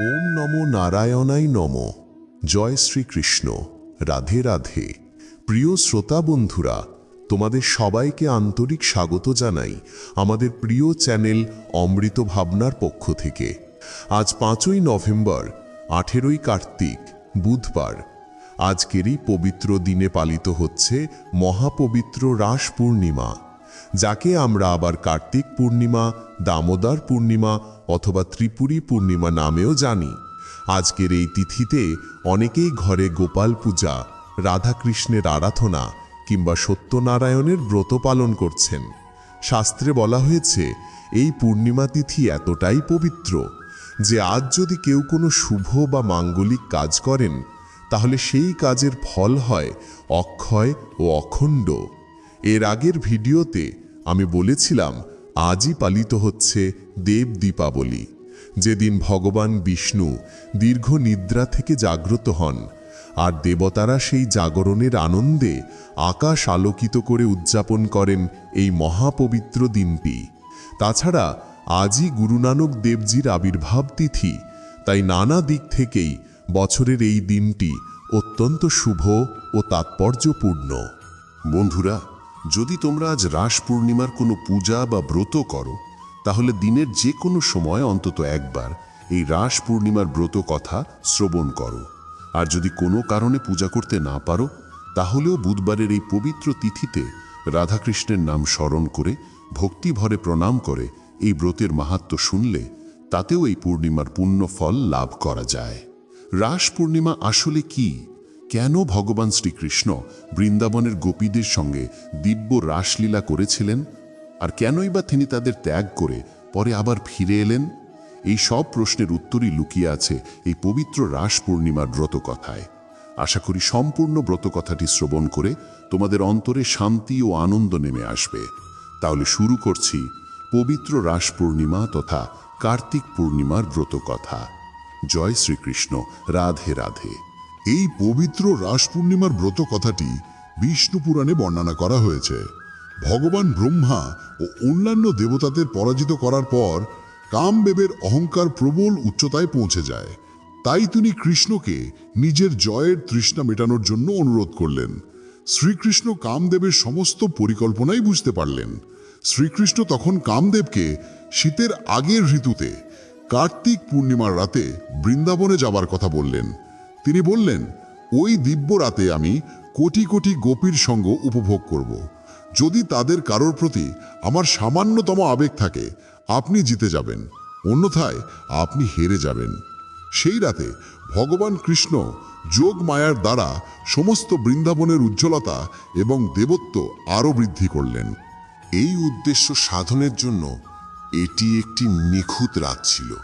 ওম নমো নারায়ণাই নম। জয় শ্রীকৃষ্ণ। রাধে রাধে। প্রিয় শ্রোতা বন্ধুরা, তোমাদের সবাইকে আন্তরিক স্বাগত জানাই আমাদের প্রিয় চ্যানেল অমৃত ভাবনার পক্ষ থেকে। আজ পাঁচই নভেম্বর, আঠেরোই কার্তিক, বুধবার। আজকেরই পবিত্র দিনে পালিত হচ্ছে মহাপবিত্র রাস পূর্ণিমা। যাকে আমরা আবার কার্তিক পূর্ণিমা, দামোদর পূর্ণিমা অথবা ত্রিপুরী পূর্ণিমা নামেও জানি। আজকের এই তিথিতে অনেকেই ঘরে গোপাল পূজা, রাধাকৃষ্ণের আরাধনা কিংবা সত্যনারায়ণের ব্রত পালন করছেন। শাস্ত্রে বলা হয়েছে, এই পূর্ণিমা তিথি এতটাই পবিত্র যে আজ যদি কেউ কোনো শুভ বা মাঙ্গলিক কাজ করেন, তাহলে সেই কাজের ফল হয় অক্ষয় ও অখণ্ড। এর আগের ভিডিওতে আমি বলেছিলাম, আজই পালিত হচ্ছে দেব দীপাবলি। যেদিন ভগবান বিষ্ণু দীর্ঘ নিদ্রা থেকে জাগ্রত হন, আর দেবতারা সেই জাগরণের আনন্দে আকাশ আলোকিত করে উদযাপন করেন এই মহাপবিত্র দিনটি। তাছাড়া আজই গুরু নানক দেবজির আবির্ভাব তিথি, তাই নানা দিক থেকেই বছরের এই দিনটি অত্যন্ত শুভ ও তাৎপর্যপূর্ণ। বন্ধুরা যদি তোমরা আজ রাস পূর্ণিমার কোনো পূজা বা ব্রত করো, তাহলে দিনের যে কোনো সময় অন্তত একবার এই রাস পূর্ণিমার ব্রত কথা শ্রবণ করো। আর যদি কোনো কারণে পূজা করতে না পারো, তাহলেও বুধবারের এই পবিত্র তিথিতে রাধাকৃষ্ণের নাম স্মরণ করে, ভক্তিভরে প্রণাম করে এই ব্রতের মাহাত্ম শুনলে, তাতেও এই পূর্ণিমার পুণ্য ফল লাভ করা যায়। রাস পূর্ণিমা আসলে কি? কেন ভগবান শ্রীকৃষ্ণ বৃন্দাবনের গোপীদের সঙ্গে দিব্য রাসলীলা করেছিলেন? আর কেনই বা তিনি তাদের ত্যাগ করে পরে আবার ফিরে এলেন? এই সব প্রশ্নের উত্তরই লুকিয়ে আছে এই পবিত্র রাস পূর্ণিমার ব্রতকথায়। আশা করি সম্পূর্ণ ব্রতকথাটি শ্রবণ করে তোমাদের অন্তরে শান্তি ও আনন্দ নেমে আসবে। তাহলে শুরু করছি পবিত্র রাস পূর্ণিমা তথা কার্তিক পূর্ণিমার ব্রতকথা। জয় শ্রীকৃষ্ণ, রাধে রাধে। এই পবিত্র রাস পূর্ণিমার ব্রত কথাটি বিষ্ণু পুরাণে বর্ণনা করা হয়েছে। ভগবান ব্রহ্মা ও অন্যান্য দেবতাদের পরাজিত করার পর কামবেবের অহংকার প্রবল উচ্চতায় পৌঁছে যায়। তাই তিনি কৃষ্ণকে নিজের জয়ের তৃষ্ণা মেটানোর জন্য অনুরোধ করলেন। শ্রীকৃষ্ণ কামদেবের সমস্ত পরিকল্পনাই বুঝতে পারলেন। শ্রীকৃষ্ণ তখন কামদেবকে শীতের আগের ঋতুতে কার্তিক পূর্ণিমার রাতে বৃন্দাবনে যাবার কথা বললেন। তিনি বললেন, ওই দিব্য রাতে আমি কোটি কোটি গোপীর সঙ্গ উপভোগ করব। যদি তাদের কারোর প্রতি আমার সামান্যতম আবেগ থাকে, আপনি জিতে যাবেন। অন্যথায় আপনি হেরে যাবেন। সেই রাতে ভগবান কৃষ্ণ যোগ মায়ার দ্বারা সমস্ত বৃন্দাবনের উজ্জ্বলতা এবং দেবত্ব আরও বৃদ্ধি করলেন। এই উদ্দেশ্য সাধনের জন্য এটি একটি নিখুঁত রাত ছিল।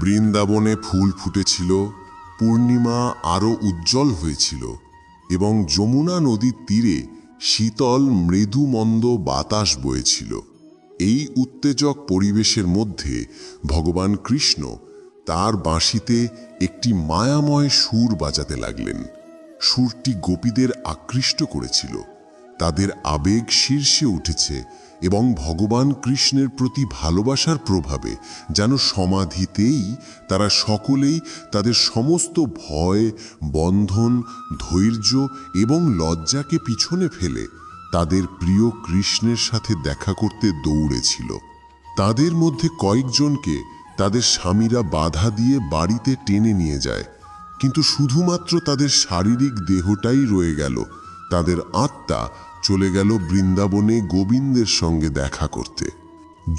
বৃন্দাবনে ফুল ফুটেছিল পূর্ণিমা আরও উজ্জ্বল হয়েছিল এবং যমুনা নদীর তীরে শীতল, মৃদুমন্দ বাতাস বয়েছিল। এই উত্তেজক পরিবেশের মধ্যে ভগবান কৃষ্ণ তার বাঁশিতে একটি মায়াময় সুর বাজাতে লাগলেন। সুরটি গোপীদের আকৃষ্ট করেছিল। তাদের আবেগ শীর্ষে উঠেছে এবং ভগবান কৃষ্ণের প্রতি ভালোবাসার প্রভাবে যেন সমাধিতেই তারা সকলেই তাদের সমস্ত ভয়, বন্ধন, ধৈর্য এবং লজ্জাকে পিছনে ফেলে তাদের প্রিয় কৃষ্ণের সাথে দেখা করতে দৌড়েছিল। তাদের মধ্যে কয়েকজনকে তাদের স্বামীরা বাধা দিয়ে বাড়িতে টেনে নিয়ে যায়। কিন্তু শুধুমাত্র তাদের শারীরিক দেহটাই রয়ে গেল, তাদের আত্মা চলে গেল বৃন্দাবনে গোবিন্দের সঙ্গে দেখা করতে।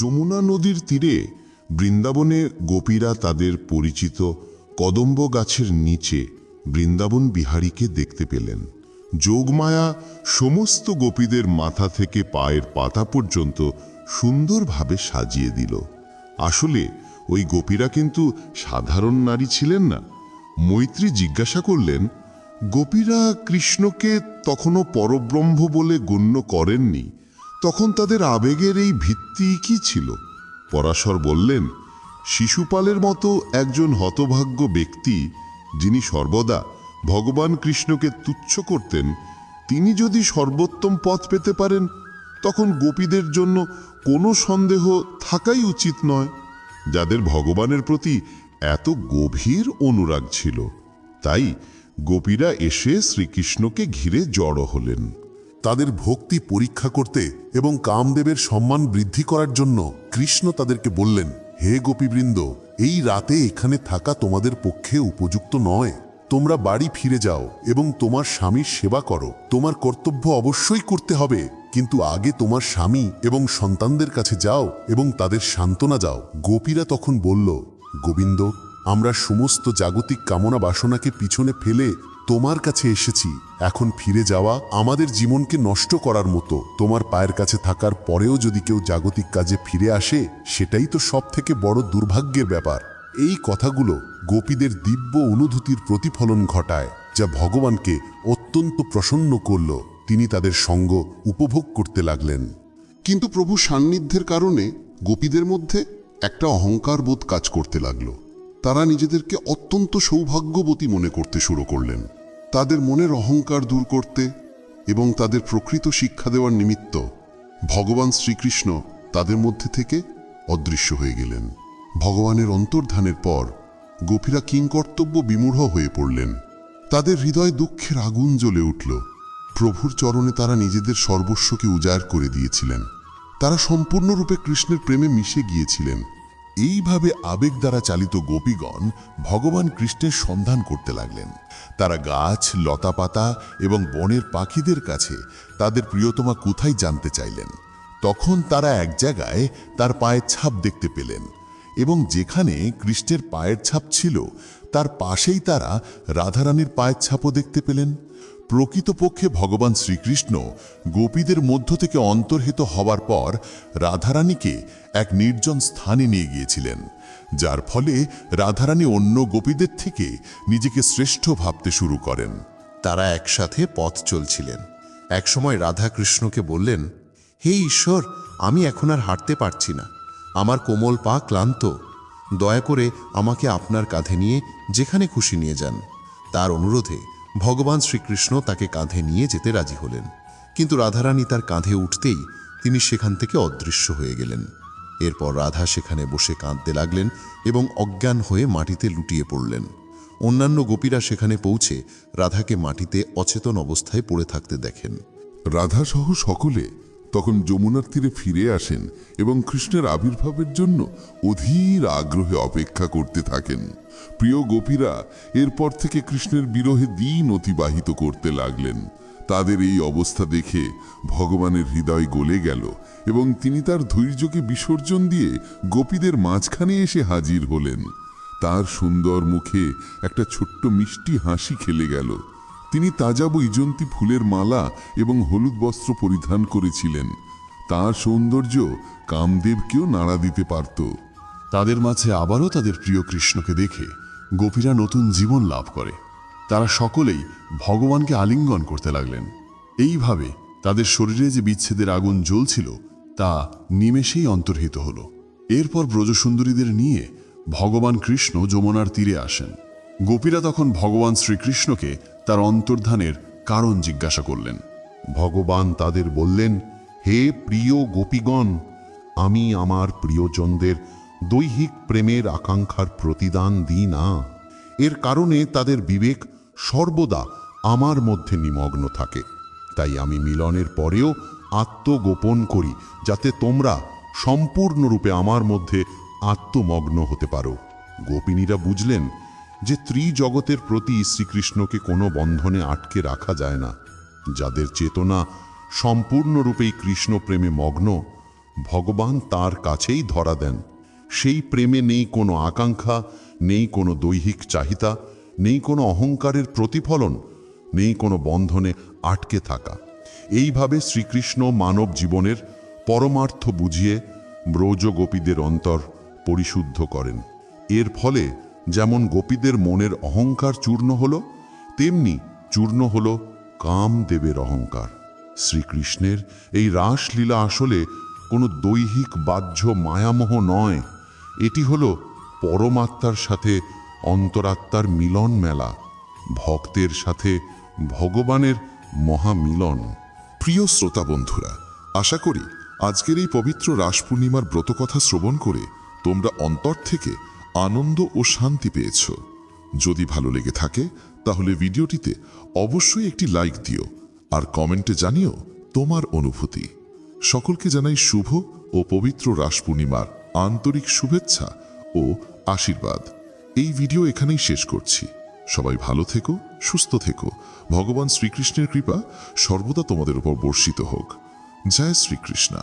যমুনা নদীর তীরে বৃন্দাবনে গোপীরা তাদের পরিচিত কদম্ব গাছের নিচে বৃন্দাবন বিহারীকে দেখতে পেলেন। যোগমায়া সমস্ত গোপীদের মাথা থেকে পায়ের পাতা পর্যন্ত সুন্দরভাবে সাজিয়ে দিল। আসলে ওই গোপীরা কিন্তু সাধারণ নারী ছিলেন না। মৈত্রী জিজ্ঞাসা করলেন, গোপীরা কৃষ্ণকে তখনও পরব্রহ্ম বলে গণ্য করেননি। তখন তাদের আবেগের এই ভিত্তি কি ছিল? পরাশর বললেন, শিশুপালের মতো একজন হতভাগ্য ব্যক্তি, যিনি সর্বদা ভগবান কৃষ্ণকে তুচ্ছ করতেন, তিনি যদি সর্বোত্তম পথ পেতে পারেন, তখন গোপীদের জন্য কোনো সন্দেহ থাকাই উচিত নয়। যাদের ভগবানের প্রতি এত গভীর অনুরাগ ছিল, তাই গোপীরা এসে শ্রীকৃষ্ণকে ঘিরে জড়ো হলেন। তাদের ভক্তি পরীক্ষা করতে এবং কামদেবের সম্মান বৃদ্ধি করার জন্য কৃষ্ণ তাদেরকে বললেন, হে গোপীবৃন্দ, এই রাতে এখানে থাকা তোমাদের পক্ষে উপযুক্ত নয়। তোমরা বাড়ি ফিরে যাও এবং তোমার স্বামীর সেবা করো। তোমার কর্তব্য অবশ্যই করতে হবে, কিন্তু আগে তোমার স্বামী এবং সন্তানদের কাছে যাও এবং তাদের সান্ত্বনা যাও গোপীরা তখন বলল, গোবিন্দ আমরা সমস্ত জাগতিক কামনা বাসনাকে পিছনে ফেলে তোমার কাছে এসেছি। এখন ফিরে যাওয়া আমাদের জীবনকে নষ্ট করার মতো। তোমার পায়ের কাছে থাকার পরেও যদি কেউ জাগতিক কাজে ফিরে আসে, সেটাই তো সব থেকে বড় দুর্ভাগ্যের ব্যাপার। এই কথাগুলো গোপীদের দিব্য অনুভূতির প্রতিফলন ঘটায়, যা ভগবানকে অত্যন্ত প্রসন্ন করল। তিনি তাদের সঙ্গ উপভোগ করতে লাগলেন। কিন্তু প্রভু সান্নিধ্যের কারণে গোপীদের মধ্যে একটা অহংকার বোধ কাজ করতে লাগল। তারা নিজেদেরকে অত্যন্ত সৌভাগ্যবতী মনে করতে শুরু করলেন। তাদের মনের অহংকার দূর করতে এবং তাদের প্রকৃত শিক্ষা দেওয়ার নিমিত্ত ভগবান শ্রীকৃষ্ণ তাদের মধ্যে থেকে অদৃশ্য হয়ে গেলেন। ভগবানের অন্তর্ধানের পর গোপীরা কিংকর্তব্য বিমূঢ় হয়ে পড়লেন। তাদের হৃদয় দুঃখের আগুন জ্বলে উঠল। প্রভুর চরণে তারা নিজেদের সর্বস্বকে উজাড় করে দিয়েছিলেন। তারা সম্পূর্ণরূপে কৃষ্ণের প্রেমে মিশে গিয়েছিলেন। এইভাবে আবেগ দ্বারা চালিত গোপীগণ ভগবান কৃষ্ণের সন্ধান করতে লাগলেন। তারা গাছ, লতাপাতা এবং বনের পাখিদের কাছে তাদের প্রিয়তমা কোথায় জানতে চাইলেন। তখন তারা এক জায়গায় তার পায়ের ছাপ দেখতে পেলেন এবং যেখানে কৃষ্ণের পায়ের ছাপ ছিল, তার পাশেই তারা রাধারানীর পায়ের ছাপও দেখতে পেলেন। প্রকৃতপক্ষে ভগবান শ্রীকৃষ্ণ গোপীদের মধ্য থেকে অন্তর্হিত হওয়ার পর রাধারানীকে এক নির্জন স্থানে নিয়ে গিয়েছিলেন, যার ফলে রাধারানী অন্য গোপীদের থেকে নিজেকে শ্রেষ্ঠ ভাবতে শুরু করেন। তারা একসাথে পথ চলছিলেন। একসময় রাধাকৃষ্ণকে বললেন, হে ঈশ্বর, আমি এখন আর হাঁটতে পারছি না। আমার কোমল পা ক্লান্ত। দয়া করে আমাকে আপনার কাঁধে নিয়ে যেখানে খুশি নিয়ে যান। তার অনুরোধে ভগবান শ্রীকৃষ্ণ তাকে কাঁধে নিয়ে যেতে রাজি হলেন। কিন্তু রাধারানী তার কাঁধে উঠতেই তিনি সেখান থেকে অদৃশ্য হয়ে গেলেন। এরপর রাধা সেখানে বসে কাঁদতে লাগলেন এবং অজ্ঞান হয়ে মাটিতে লুটিয়ে পড়লেন। অন্যান্য গোপীরা সেখানে পৌঁছে রাধাকে মাটিতে অচেতন অবস্থায় পড়ে থাকতে দেখেন। রাধাসহ সকলে তখন যমুনার তীরে ফিরে আসেন এবং কৃষ্ণের আবির্ভাবের জন্য অধীর আগ্রহে অপেক্ষা করতে থাকেন। প্রিয় গোপীরা, এরপর থেকে কৃষ্ণের বিরহে দিন অতিবাহিত করতে লাগলেন। তাদের এই অবস্থা দেখে ভগবানের হৃদয় গলে গেল এবং তিনি তার ধৈর্যকে বিসর্জন দিয়ে গোপীদের মাঝখানে এসে হাজির হলেন। তার সুন্দর মুখে একটা ছোট্ট মিষ্টি হাসি খেলে গেল। তিনি তাজা বৈজন্তী ফুলের মালা এবং হলুদ বস্ত্র পরিধান করেছিলেন। তার সৌন্দর্য কামদেবকেও নাড়া দিতে পারত। তাদের মাঝে আবারও তাদের প্রিয় কৃষ্ণকে দেখে গোপীরা নতুন জীবন লাভ করে। তারা সকলেই ভগবানকে আলিঙ্গন করতে লাগলেন। এইভাবে তাদের শরীরে যে বিচ্ছেদের আগুন জ্বলছিল, তা নিমেষেই অন্তর্হিত হলো। এরপর ব্রজসুন্দরীদের নিয়ে ভগবান কৃষ্ণ যমুনার তীরে আসেন। গোপীরা তখন ভগবান শ্রীকৃষ্ণকে তার অন্তর্ধানের কারণ জিজ্ঞাসা করলেন। ভগবান তাদের বললেন, হে প্রিয় গোপীগণ, আমি আমার প্রিয়জনদের দৈহিক প্রেমের আকাঙ্ক্ষার প্রতিদান দিই না। এর কারণে তাদের বিবেক সর্বদা আমার মধ্যে নিমগ্ন থাকে। তাই আমি মিলনের পরেও আত্মগোপন করি, যাতে তোমরা সম্পূর্ণরূপে আমার মধ্যে আত্মমগ্ন হতে পারো। গোপিনীরা বুঝলেন যে ত্রিজগতের প্রতি শ্রীকৃষ্ণকে কোনো বন্ধনে আটকে রাখা যায় না, যাদের চেতনা সম্পূর্ণরূপেই কৃষ্ণ প্রেমে মগ্ন, ভগবান তার কাছেই ধরা দেন। সেই প্রেমে নেই কোনো আকাঙ্ক্ষা, নেই কোনো দৈহিক চাহিদা নেই কোনো অহংকারের প্রতিফলন, নেই কোনো বন্ধনে আটকে থাকা। এইভাবে শ্রীকৃষ্ণ মানব জীবনের পরমার্থ বুঝিয়ে ব্রজ গোপীদের অন্তর পরিশুদ্ধ করেন। এর ফলে যেমন গোপীদের মনের অহংকার চূর্ণ হল, তেমনি চূর্ণ হল কামদেবের অহংকার। শ্রীকৃষ্ণের এই রাসলীলা আসলে কোনো দৈহিক বাহ্য মায়ামোহ নয়। এটি হলো পরমাত্মার সাথে অন্তরাত্মার মিলন মেলা, ভক্তের সাথে ভগবানের মহামিলন। প্রিয় শ্রোতা বন্ধুরা, আশা করি আজকের এই পবিত্র রাস পূর্ণিমার ব্রতকথা শ্রবণ করে তোমরা অন্তর থেকে আনন্দ ও শান্তি পেয়েছ। যদি ভালো লেগে থাকে, তাহলে ভিডিওটিতে অবশ্যই একটি লাইক দিও আর কমেন্টে জানিও তোমার অনুভূতি। সকলকে জানাই শুভ ও পবিত্র রাস পূর্ণিমার আন্তরিক শুভেচ্ছা ও আশীর্বাদ। এই ভিডিও এখানেই শেষ করছি। সবাই ভালো থেকো, সুস্থ থেকো। ভগবান শ্রীকৃষ্ণের কৃপা সর্বদা তোমাদের উপর বর্ষিত হোক। জয় শ্রীকৃষ্ণা।